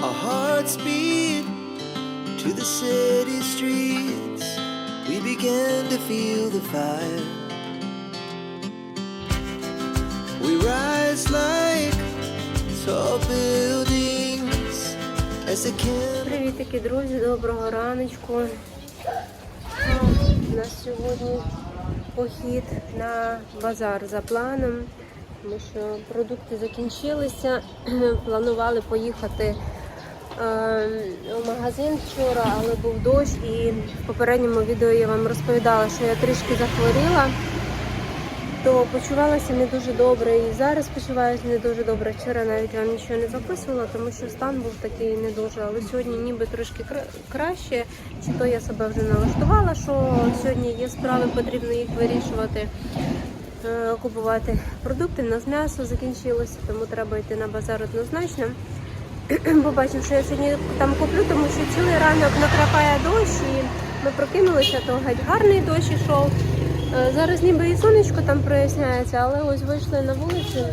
Our hearts beat to the city streets. We began to feel the fire. We rise like tall buildings as the candles. Привітики, друзі, доброго раночку. У нас сьогодні похід на базар за планом, тому що продукти закінчилися. Планували поїхати у магазин вчора, але був дощ і в попередньому відео я вам розповідала, що я трішки захворіла, то почувалася не дуже добре і зараз почуваюся не дуже добре. Вчора навіть вам нічого не записувала, тому що стан був такий не дуже. Але сьогодні ніби трошки краще. Чи то я себе вже налаштувала, що сьогодні є справи, потрібно їх вирішувати. Е, Купувати продукти, в нас м'ясо закінчилося, тому треба йти на базар однозначно. Побачив, що я сьогодні там куплю, тому що цілий ранок накрапає дощ і ми прокинулися, то геть гарний дощ ішов. Е, Зараз ніби і сонечко там проясняється, але ось вийшли на вулицю,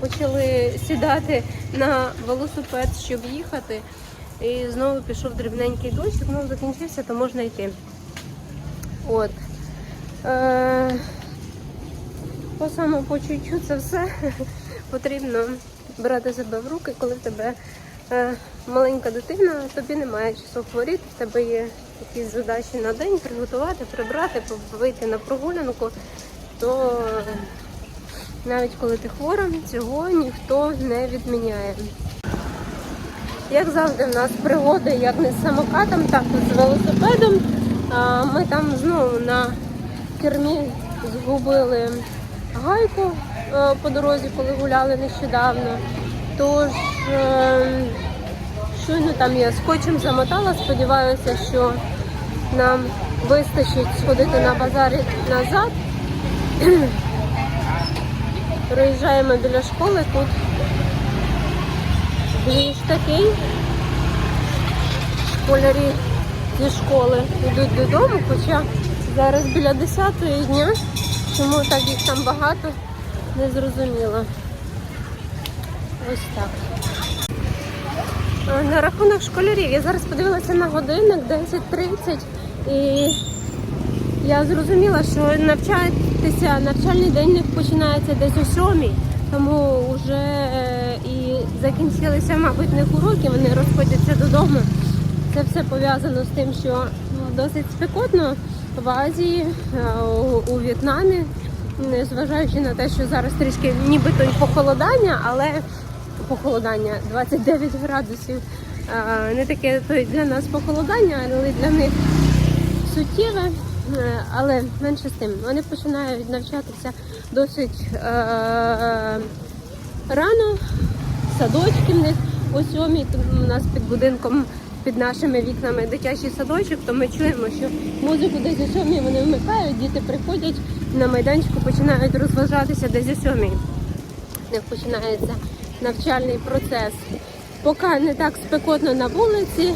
почали сідати на велосипед, щоб їхати. І знову пішов дрібненький дощ, знову закінчився, то можна йти. От. Е, по самопочуттю це все потрібно брати себе в руки, коли в тебе е, маленька дитина, тобі немає часу хворіти, в тебе є якісь задачі на день приготувати, прибрати, вийти на прогулянку, то навіть коли ти хвора, цього ніхто не відміняє. Як завжди, в нас пригоди як не з самокатом, так і з велосипедом. Ми там знову на кермі згубили гайку по дорозі, коли гуляли нещодавно. Тож е, щойно там я скотчем замотала, сподіваюся, що нам вистачить сходити на базарі назад. Проїжджаємо біля школи, тут двіж такий. Школярі зі школи йдуть додому, хоча зараз біля 10 дня, чому так їх там багато, не зрозуміло. Ось так. На рахунок школярів, я зараз подивилася на годинник 10.30 і я зрозуміла, що навчатися, навчальний день них починається десь о 7, тому вже е, і закінчилися, мабуть, них уроки, вони розходяться додому. Це все пов'язано з тим, що ну, досить спекотно в Азії, е, у В'єтнамі, незважаючи на те, що зараз трішки нібито і похолодання, але похолодання 29 градусів. Не таке для нас похолодання, але для них суттєве. Е, Але менше з тим, вони починають навчатися досить е, рано, садочки в них о сьомій, у нас під будинком, під нашими вікнами дитячий садочок, то ми чуємо, що музику десь о сьомій вони вмикають, діти приходять на майданчику, починають розважатися десь о сьомій. В них починається навчальний процес. Поки не так спекотно на вулиці,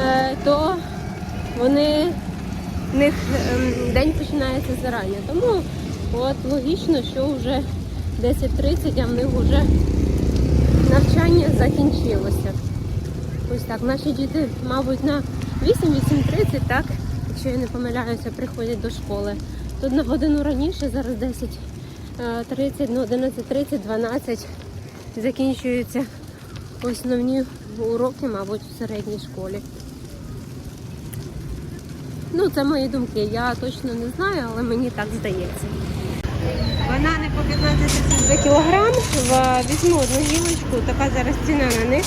е, то вони в них ем, день починається зарані. Тому от логічно, що вже 10.30, а в них вже навчання закінчилося. Ось так. Наші діти, мабуть, на 8-8.30, так, якщо я не помиляюся, приходять до школи. Тут на годину раніше, зараз 10.30, ну 11.30, 12 закінчуються основні уроки, мабуть, в середній школі. Ну, це мої думки. Я точно не знаю, але мені так здається. Банани по 15 за кілограм. Візьму одну гілочку, така зараз ціна на них.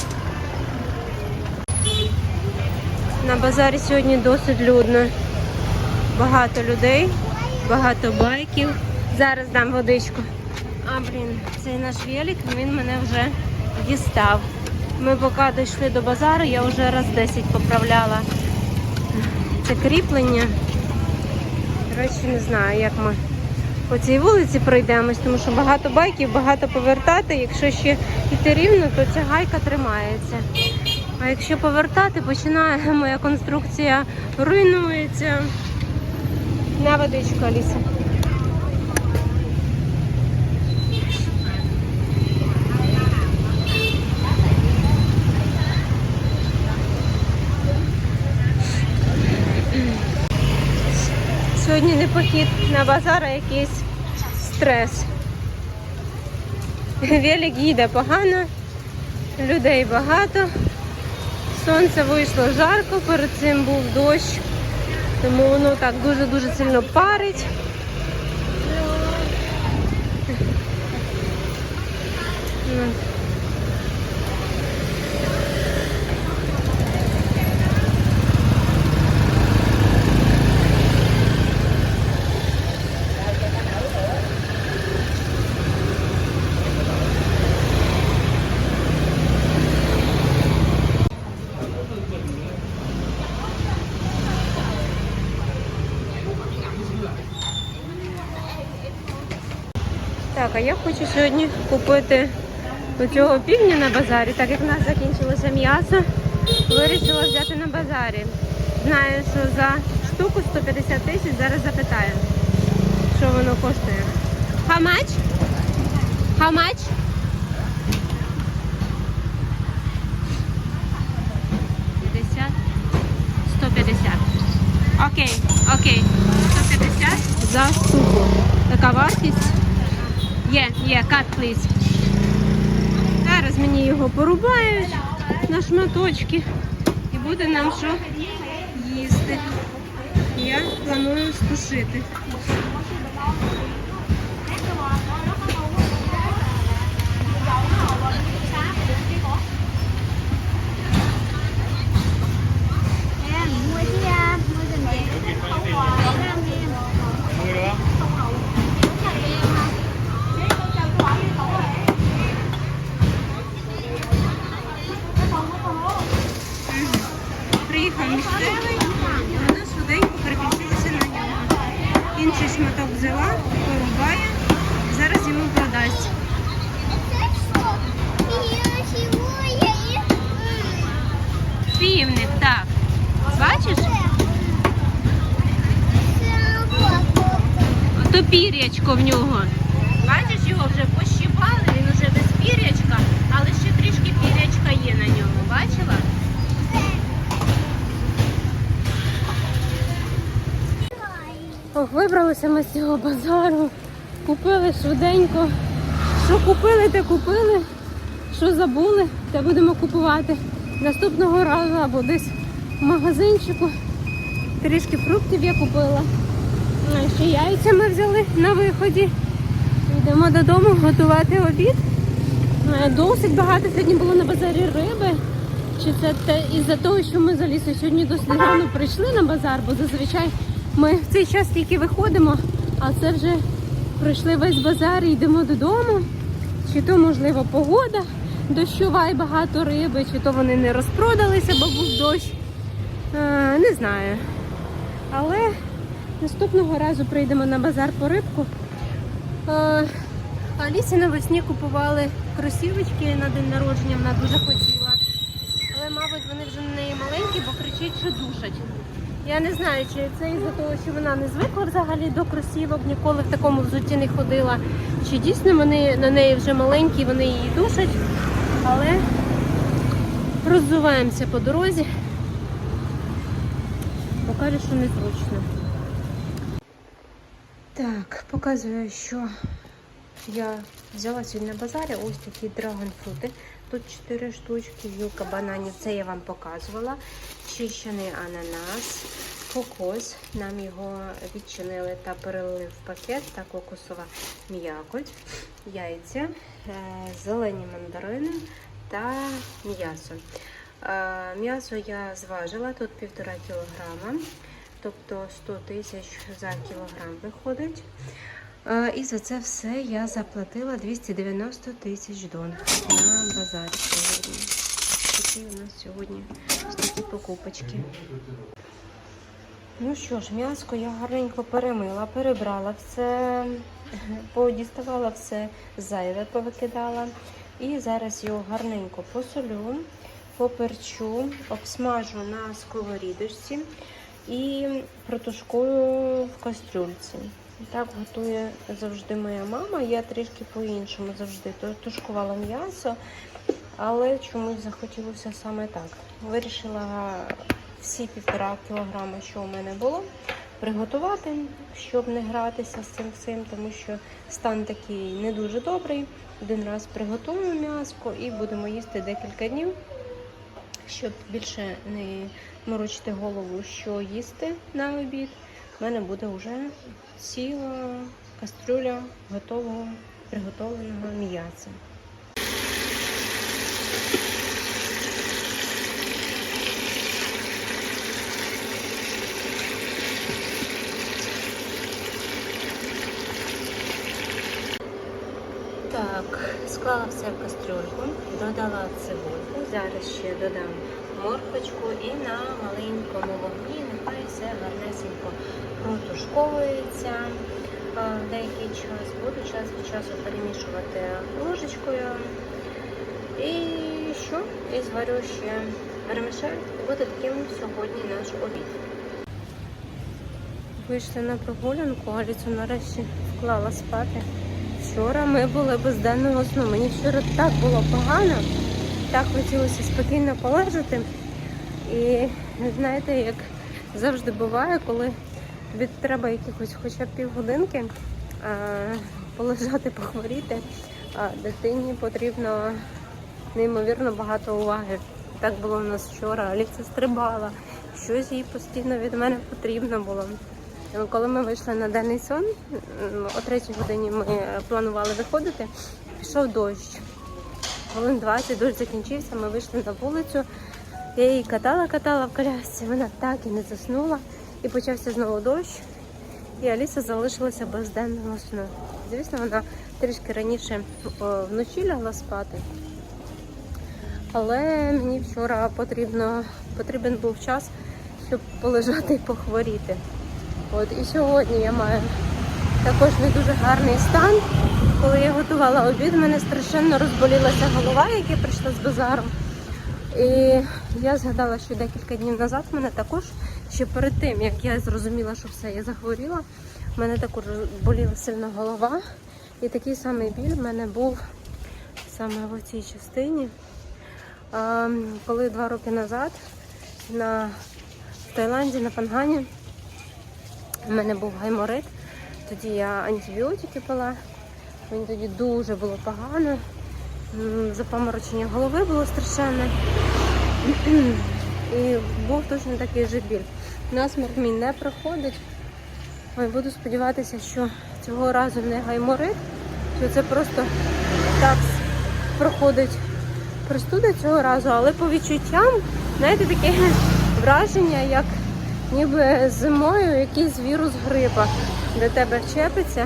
На базарі сьогодні досить людно. Багато людей, багато байків. Зараз дам водичку. А, блін, цей наш велик, він мене вже дістав. Ми поки дійшли до базару, я вже раз 10 поправляла це кріплення. Коротше, не знаю, як ми по цій вулиці пройдемось, тому що багато байків, багато повертати. Якщо ще йти рівно, то ця гайка тримається. А якщо повертати, починає моя конструкція руйнується. На водичку, Аліса. Сьогодні не похід на базар, а якийсь стрес. Велик їде погано, людей багато, сонце вийшло жарко, перед цим був дощ тому воно так дуже-дуже сильно парить. Ну, Так, а я хочу сьогодні купити цього півня на базарі, так як в нас закінчилося м'ясо, вирішила взяти на базарі. Знаю, що за штуку 150 тисяч, зараз запитаю, що воно коштує. How much? How much? 150. Окей, окей. 150 за штуку. Така вартість. Є, є, cut, please. Зараз мені його порубають на шматочки і буде нам що їсти. Я планую стушити. Em mua chứ mua nam em. Приїхав місцевий, і вона швиденько переключилася на нього. Інший шматок взяла, порубає, зараз йому продасть. Півник, так. Бачиш? То пір'ячко в нього. Бачиш, його вже пощипали, він вже без пір'ячка, але ще трішки пір'ячка є на ньому. Бачила? Ох, вибралися ми з цього базару. Купили швиденько. Що купили, те купили. Що забули, те будемо купувати наступного разу або десь в магазинчику. Трішки фруктів я купила. А ще яйця ми взяли на виході. Йдемо додому готувати обід. Е, Досить багато сьогодні було на базарі риби. Чи це те із-за того, що ми з Алісою сьогодні досить рано прийшли на базар, бо зазвичай ми в цей час тільки виходимо, а це вже пройшли весь базар і йдемо додому. Чи то, можливо, погода дощова і багато риби, чи то вони не розпродалися, бо був дощ. Е, не знаю. Але наступного разу прийдемо на базар по рибку. Е, Алісі навесні купували кросівочки на день народження, вона дуже хотіла. Але, мабуть, вони вже бо кричить, що душать. Я не знаю, чи це із-за того, що вона не звикла взагалі до кросівок, ніколи в такому взутті не ходила. Чи дійсно вони на неї вже маленькі, вони її душать. Але роззуваємося по дорозі. Покаже, що незручно. Так, показую, що я взяла сьогодні на базарі ось такі драгонфрути. Тут 4 штучки, вілка бананів, це я вам показувала. Чищений ананас, кокос. Нам його відчинили та перелили в пакет та кокосова м'якоть, яйця, е, зелені мандарини та м'ясо. Е, М'ясо я зважила, тут півтора кілограма, тобто 100 тисяч за кілограм виходить. Е, І за це все я заплатила 290 тисяч дон на базарі сьогодні. Такі у нас сьогодні такі покупочки. Ну що ж, м'яско я гарненько перемила, перебрала все, подіставала все зайве, повикидала. І зараз його гарненько посолю, поперчу, обсмажу на сковорідочці і протушкую в кастрюльці. Так готує завжди моя мама. Я трішки по-іншому завжди тушкувала м'ясо, але чомусь захотілося саме так. Вирішила всі півтора кілограми, що у мене було, приготувати, щоб не гратися з цим всім, тому що стан такий не дуже добрий. Один раз приготуємо м'яско і будемо їсти декілька днів, щоб більше не морочити голову, що їсти на обід. У мене буде вже ціла кастрюля готового приготовленого м'яса. Так, склала все в кастрюльку, додала цибульку, зараз ще додам морквочку і на маленькому вогні нехай все гарнесенько протушковується деякий час. Буду час від часу перемішувати ложечкою. І що? І зварю ще. І буде таким сьогодні наш обід. Вийшли на прогулянку, Алісу нарешті вклала спати. Вчора ми були без денного сну. Мені вчора так було погано, так хотілося спокійно полежати. І знаєте, як завжди буває, коли тобі треба якихось хоча б півгодинки а, полежати, похворіти, а дитині потрібно неймовірно багато уваги. Так було в нас вчора. Аліса стрибала, щось їй постійно від мене потрібно було. Коли ми вийшли на денний сон, о третій годині ми планували виходити, пішов дощ. Хвилин 20 дощ закінчився, ми вийшли на вулицю. Я її катала, катала в колясці, вона так і не заснула. І почався знову дощ. І Аліса залишилася без денного сну. Звісно, вона трішки раніше вночі лягла спати. Але мені вчора потрібно, потрібен був час, щоб полежати і похворіти. От і сьогодні я маю також не дуже гарний стан. Коли я готувала обід, мене страшенно розболілася голова, як я прийшла з базару. І я згадала, що декілька днів назад мене також, ще перед тим, як я зрозуміла, що все, я захворіла, в мене також боліла сильно голова. І такий самий біль в мене був саме в цій частині. Коли два роки назад на в Таїланді, на Пангані, у мене був гайморит. Тоді я антибіотики пила. Мені тоді дуже було погано. Запаморочення голови було страшенне. І був точно такий же біль. Насмерть мій не проходить. Буду сподіватися, що цього разу не гайморит, що це просто так проходить простуда цього разу, але по відчуттям, знаєте, таке враження, як ніби зимою якийсь вірус гриба до тебе вчепиться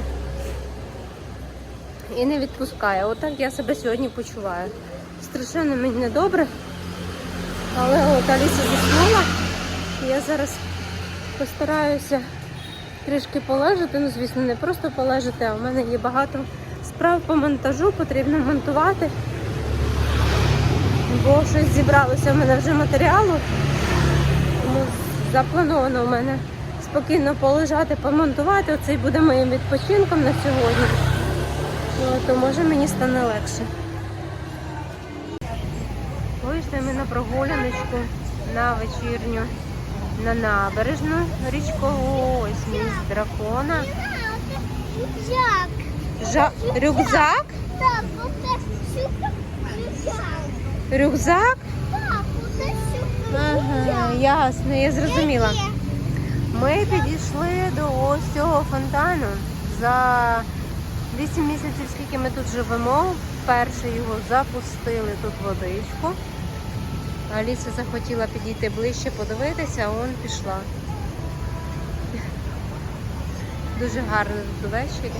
і не відпускає. Отак я себе сьогодні почуваю. Страшенно мені недобре, але от Аліса заснула. І Я зараз постараюся трішки полежати. Ну, звісно, не просто полежати, а в мене є багато справ по монтажу, потрібно монтувати. Бо щось зібралося в мене вже матеріалу. Тому заплановано у мене спокійно полежати, помонтувати. Оце й буде моїм відпочинком на сьогодні. Ну, то може мені стане легше. Вийшли ми на прогуляночку на вечірню, на набережну річкову. Ось міст дракона. Як? Жа... Рюкзак? Так, рюкзак. Рюкзак? Так, Ага, ясно, я зрозуміла. Ми підійшли до ось цього фонтану. За 8 місяців, скільки ми тут живемо, вперше його запустили тут водичку. Аліса захотіла підійти ближче, подивитися, а он пішла. Дуже гарно тут ввечері.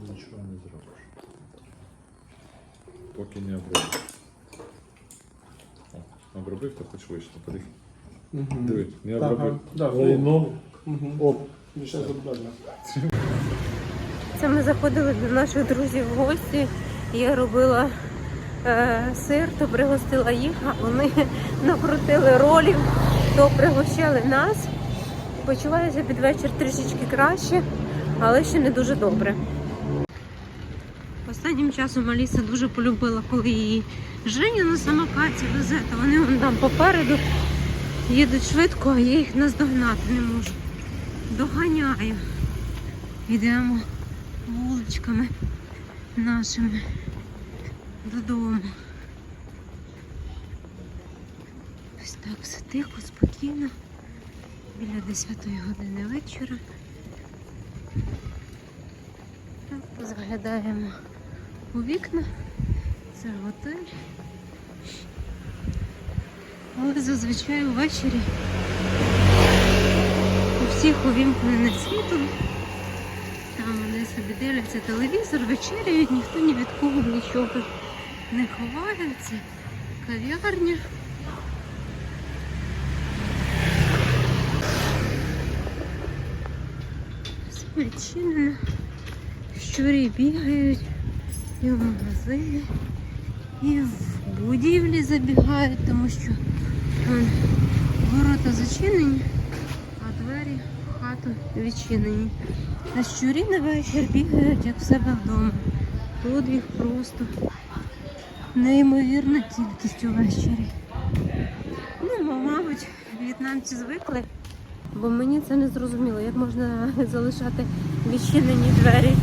Нічого не зробиш. Поки не обробиш. О, обробив, то хоч вийшло. Подивись. Диви, не обробив. да, ну. Оп. Сейчас обратно. Це ми заходили до наших друзів в гості. Я робила е, сир, то пригостила їх, а вони накрутили ролів, то пригощали нас. Почуваюся під вечір трішечки краще, але ще не дуже добре. Останнім часом Аліса дуже полюбила, коли її Женя на самокаті везе, то вони вон там попереду їдуть швидко, а я їх наздогнати не можу. Доганяю. Йдемо вуличками нашими додому. Ось так все тихо, спокійно. Біля 10 години вечора. Заглядаємо у вікна. Це готель. Але зазвичай увечері у всіх увімкнене світло. Собі дивляться телевізор, вечеряють, ніхто ні від кого нічого не ховається. Кав'ярня. Все відчинено. Щурі бігають і в магазини, і в будівлі забігають, тому що вон, ворота зачинені, а двері в хату відчинені. А щурі на вечір бігають, як в себе вдома. Тут їх просто неймовірна кількість увечері. Ну, мабуть, в'єтнамці звикли, бо мені це не зрозуміло, як можна залишати відчинені двері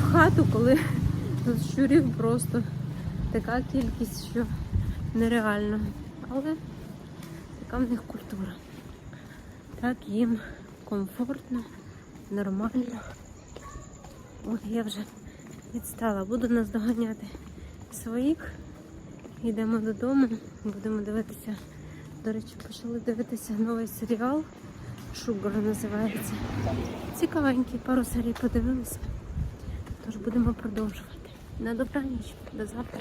в хату, коли тут щурів просто така кількість, що нереально. Але така в них культура. Так їм комфортно, нормально. Ой, я вже відстала. Буду наздоганяти своїх. Йдемо додому, будемо дивитися. До речі, почали дивитися новий серіал. Шугар називається. Цікавенький, пару серій подивилися. Тож будемо продовжувати. На добраніч, до завтра.